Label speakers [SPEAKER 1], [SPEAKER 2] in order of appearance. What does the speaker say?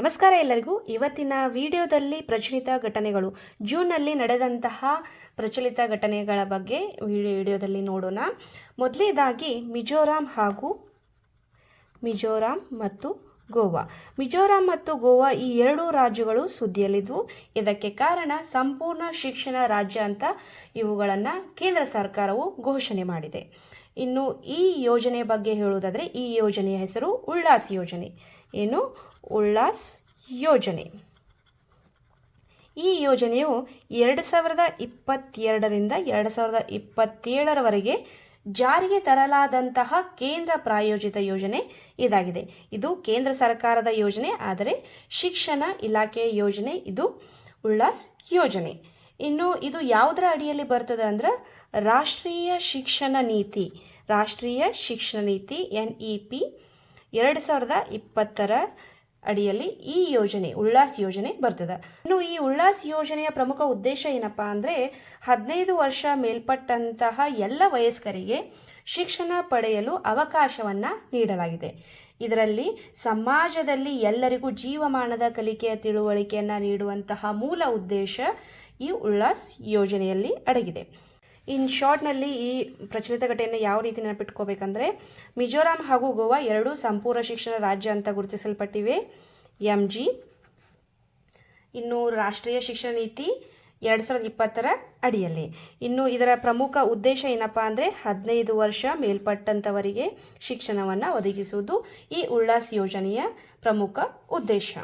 [SPEAKER 1] ನಮಸ್ಕಾರ ಎಲ್ಲರಿಗೂ. ಇವತ್ತಿನ ವಿಡಿಯೋದಲ್ಲಿ ಪ್ರಚಲಿತ ಘಟನೆಗಳು. ಜೂನಲ್ಲಿ ನಡೆದಂತಹ ಪ್ರಚಲಿತ ಘಟನೆಗಳ ಬಗ್ಗೆ ವಿಡಿಯೋದಲ್ಲಿ ನೋಡೋಣ. ಮೊದಲನೇದಾಗಿ ಮಿಜೋರಾಂ ಹಾಗೂ ಮಿಜೋರಾಂ ಮತ್ತು ಗೋವಾ. ಮಿಜೋರಾಂ ಮತ್ತು ಗೋವಾ ಈ ಎರಡೂ ರಾಜ್ಯಗಳು ಸುದ್ದಿಯಲ್ಲಿದ್ವು. ಇದಕ್ಕೆ ಕಾರಣ ಸಂಪೂರ್ಣ ಶಿಕ್ಷಣ ರಾಜ್ಯ ಅಂತ ಇವುಗಳನ್ನು ಕೇಂದ್ರ ಸರ್ಕಾರವು ಘೋಷಣೆ ಮಾಡಿದೆ. ಇನ್ನು ಈ ಯೋಜನೆ ಬಗ್ಗೆ ಹೇಳುವುದಾದರೆ ಈ ಯೋಜನೆಯ ಹೆಸರು ಉಲ್ಲಾಸ್ ಯೋಜನೆ. ಏನು? ಉಲ್ಲಾಸ್ ಯೋಜನೆ. ಈ ಯೋಜನೆಯು ಎರಡು ಸಾವಿರದ ಇಪ್ಪತ್ತೆರಡರಿಂದ ಎರಡು ಸಾವಿರದ ಇಪ್ಪತ್ತೇಳರವರೆಗೆ ಜಾರಿಗೆ ತರಲಾದಂತಹ ಕೇಂದ್ರ ಪ್ರಾಯೋಜಿತ ಯೋಜನೆ ಇದಾಗಿದೆ. ಇದು ಕೇಂದ್ರ ಸರ್ಕಾರದ ಯೋಜನೆ, ಆದರೆ ಶಿಕ್ಷಣ ಇಲಾಖೆಯ ಯೋಜನೆ ಇದು ಉಲ್ಲಾಸ್ ಯೋಜನೆ. ಇನ್ನು ಇದು ಯಾವುದರ ಅಡಿಯಲ್ಲಿ ಬರ್ತದೆ ಅಂದ್ರೆ ರಾಷ್ಟ್ರೀಯ ಶಿಕ್ಷಣ ನೀತಿ, ರಾಷ್ಟ್ರೀಯ ಶಿಕ್ಷಣ ನೀತಿ ಎನ್ ಇ ಪಿ ಎರಡು ಸಾವಿರದ ಇಪ್ಪತ್ತರ ಅಡಿಯಲ್ಲಿ ಈ ಯೋಜನೆ, ಉಲ್ಲಾಸ್ ಯೋಜನೆ ಬರ್ತದೆ. ಇನ್ನು ಈ ಉಲ್ಲಾಸ್ ಯೋಜನೆಯ ಪ್ರಮುಖ ಉದ್ದೇಶ ಏನಪ್ಪಾ ಅಂದರೆ ಹದಿನೈದು ವರ್ಷ ಮೇಲ್ಪಟ್ಟಂತಹ ಎಲ್ಲ ವಯಸ್ಕರಿಗೆ ಶಿಕ್ಷಣ ಪಡೆಯಲು ಅವಕಾಶವನ್ನು ನೀಡಲಾಗಿದೆ. ಇದರಲ್ಲಿ ಸಮಾಜದಲ್ಲಿ ಎಲ್ಲರಿಗೂ ಜೀವಮಾನದ ಕಲಿಕೆಯ ತಿಳುವಳಿಕೆಯನ್ನು ನೀಡುವಂತಹ ಮೂಲ ಉದ್ದೇಶ ಈ ಉಲ್ಲಾಸ್ ಯೋಜನೆಯಲ್ಲಿ ಅಡಗಿದೆ. ಇನ್ ಶಾರ್ಟ್ನಲ್ಲಿ ಈ ಪ್ರಚಲಿತ ಘಟನೆಯನ್ನು ಯಾವ ರೀತಿ ನೆನಪಿಟ್ಕೋಬೇಕಂದ್ರೆ, ಮಿಜೋರಾಂ ಹಾಗೂ ಗೋವಾ ಎರಡೂ ಸಂಪೂರ್ಣ ಶಿಕ್ಷಣ ರಾಜ್ಯ ಅಂತ ಗುರುತಿಸಲ್ಪಟ್ಟಿವೆ. ಎಂ ಜಿ ಇನ್ನು ರಾಷ್ಟ್ರೀಯ ಶಿಕ್ಷಣ ನೀತಿ ಎರಡು ಸಾವಿರದ ಇಪ್ಪತ್ತರ ಅಡಿಯಲ್ಲಿ. ಇನ್ನು ಇದರ ಪ್ರಮುಖ ಉದ್ದೇಶ ಏನಪ್ಪಾ ಅಂದರೆ, ಹದಿನೈದು ವರ್ಷ ಮೇಲ್ಪಟ್ಟಂಥವರಿಗೆ ಶಿಕ್ಷಣವನ್ನು ಒದಗಿಸುವುದು ಈ ಉಲ್ಲಾಸ್ ಯೋಜನೆಯ ಪ್ರಮುಖ ಉದ್ದೇಶ.